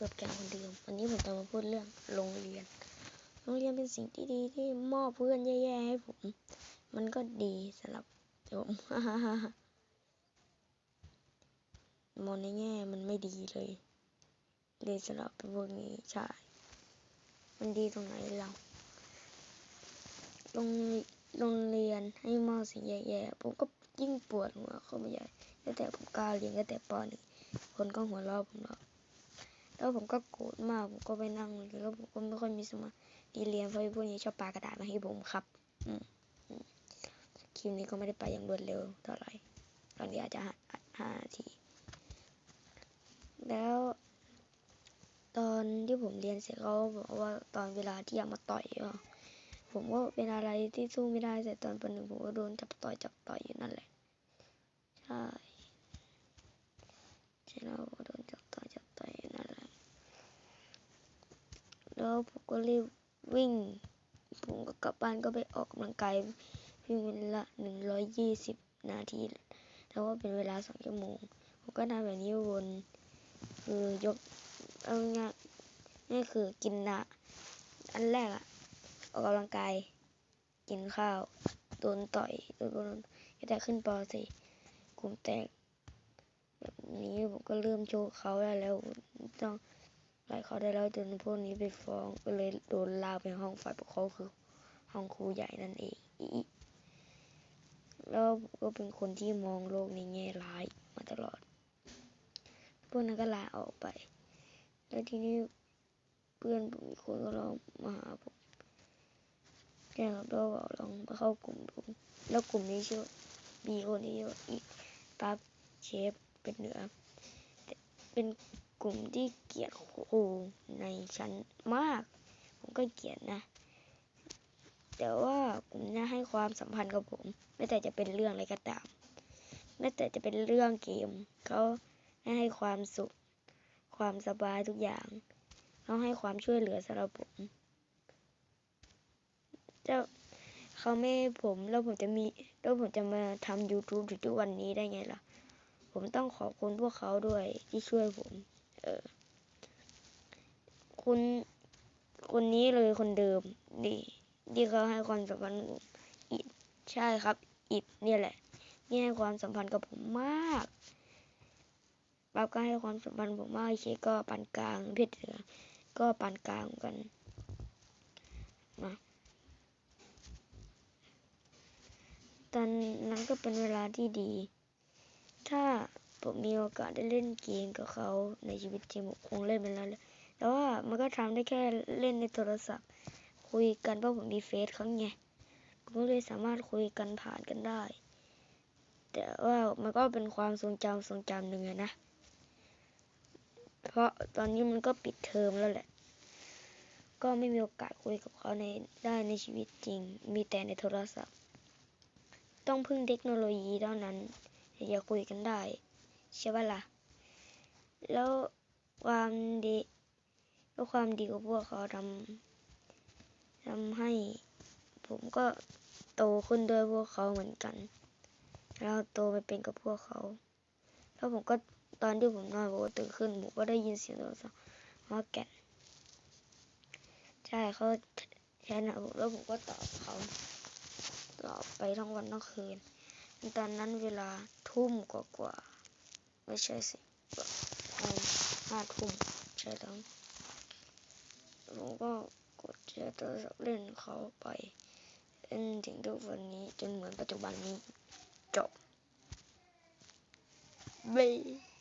เกือบแกงคนเดิมวันนี้ผมจะมาพูดเรื่องโรงเรียน โรงเรียนเป็นสิ่งที่ดีที่มอบเพื่อนแย่ๆให้ผม มันก็ดีสำหรับผมมองในแง่มันไม่ดีเลย เลยสำหรับพวกนี้ใช่ มันดีตรงไหนเราโรงโรงเรียนให้มอบสิ่งแย่ๆผมก็ยิ่งปวดหัวเข้าไปใหญ่ตั้งแต่ผมกล้าเรียนตั้งแต่ปหนึ่งคนก็หัวเราะผมแล้ว แล้วผมก็โกรธมาก ผมก็ไปนั่งแล้วผมก็ไม่ค่อยมีสมาธิเรียนเพราะพวกนี้ชอบปากระดาษมาให้ผมครับ อืมคลิปนี้ก็ไม่ได้ไปอย่างรวดเร็วเท่าไหร่ตอนนี้อาจจะห้าห้านาที แล้ว ตอนที่ผมเรียนเสร็จเขาบอกว่าตอนเวลาที่อยากมาต่อยก็ผมก็เป็นอะไรที่สู้ไม่ได้แต่ตอนปหนึ่งผมก็โดนจับต่อยจับต่อยอยู่นั่นแหละ ใช่ใช่แล้วโดนจับต่อยจับต่อยอยู่นั่นแหละ แล้วผม ก็รีบวิ่ง ผมก็กลับบ้านก็ไปออกกำลังกายวิ่งเวลาหนึ่งร้อยยี่สิบนาทีแล้วว่าเป็นเวลาสองชั่วโมง ผมก็ทำแบบนี้วนคือยกเอาง่ายนี่คือกินนะอันแรกอะออกกำลังกาย กินข้าวโดนต่อยโดนโดนแต่ขึ้นปอสี่กลุ่มแตกแบบนี้ผมก็เริ่มโชว์เขาได้แล้วต้อง ไล่เขาได้แล้วจนพวกนี้ไปฟ้องก็เลยโดนลาไปห้องฝ่ายปกครองคือ ห้องครูใหญ่นั่นเองอีแล้วก็เป็นคนที่มองโลกในแง่ร้ายมาตลอด พวกนั้นก็ลาออกไป แล้วทีนี้เพื่อนผมอีกคนก็ลองมาหาผมแกกับเราบอกลองมาเข้ากลุ่มดูแล้วกลุ่มนี้ชื่อมีคนที่ชื่ออีกปั๊บเชฟเป็นเหนือเป็น กลุ่มที่เกลียดครูในชั้นมาก ผมก็เกลียดนะ แต่ว่ากลุ่มนี้ให้ความสัมพันธ์กับผม ไม่แต่จะเป็นเรื่องอะไรก็ตาม ไม่แต่จะเป็นเรื่องเกม เขาให้ความสุข ความสบายทุกอย่าง เขาให้ความช่วยเหลือสำหรับผมเจ้าเขาไม่ผมแล้วผมจะมีแล้วผมจะมาทำ YouTube ถึงทุกวันนี้ได้ไงล่ะ ผมต้องขอบคุณพวกเขาด้วยที่ช่วยผม เออคุณคนนี้เลยคนเดิมนี่ที่เขาให้ความสัมพันธ์ผมอิดใช่ครับ อิดเนี่ยแหละนี่ให้ความสัมพันธ์กับผมมากปั๊บก็ให้ความสัมพันธ์ผมมากเคก็ปานกลางเพชรเหลือก็ปานกลางกันนะตอนนั้นก็เป็นเวลาที่ดี ถ้า ผมมีโอกาสได้เล่นเกมกับเขาในชีวิตจริงผมคงเล่นไปแล้วเลยแต่ว่ามันก็ทำได้แค่เล่นในโทรศัพท์ คุยกันเพราะผมมีเฟซเขาไงผมก็เลยสามารถคุยกันผ่านกันได้ แต่ว่ามันก็เป็นความทรงจำทรงจำหนึ่งนะ เพราะตอนนี้มันก็ปิดเทอมแล้วแหละ ก็ไม่มีโอกาสคุยกับเขาในได้ในชีวิตจริง มีแต่ในโทรศัพท์ ต้องพึ่งเทคโนโลยีเท่านั้นถึงจะคุยกันได้ ใช่ปะล่ะ แล้วความดีแล้วความดีของพวกเขาทำทำให้ผมก็โตขึ้นด้วยพวกเขาเหมือนกันแล้วโตไปเป็นกับพวกเขา แล้วผมก็ตอนที่ผมนอนผมก็ตื่นขึ้นผมก็ได้ยินเสียงโทรศัพท์ว่าแก่นใช่เขาแทนผมแล้วผมก็ตอบเขาตอบไปทั้งวันทั้งคืน ตอนนั้นเวลาทุ่มกว่าๆ ไม่ใช่สิห้าทุ่มใช่แล้วผมก็กดแชร์โทรศัพท์เล่นเขาไปเล่นถึงทุกวันนี้จนเหมือนปัจจุบันนี้จบ Bye.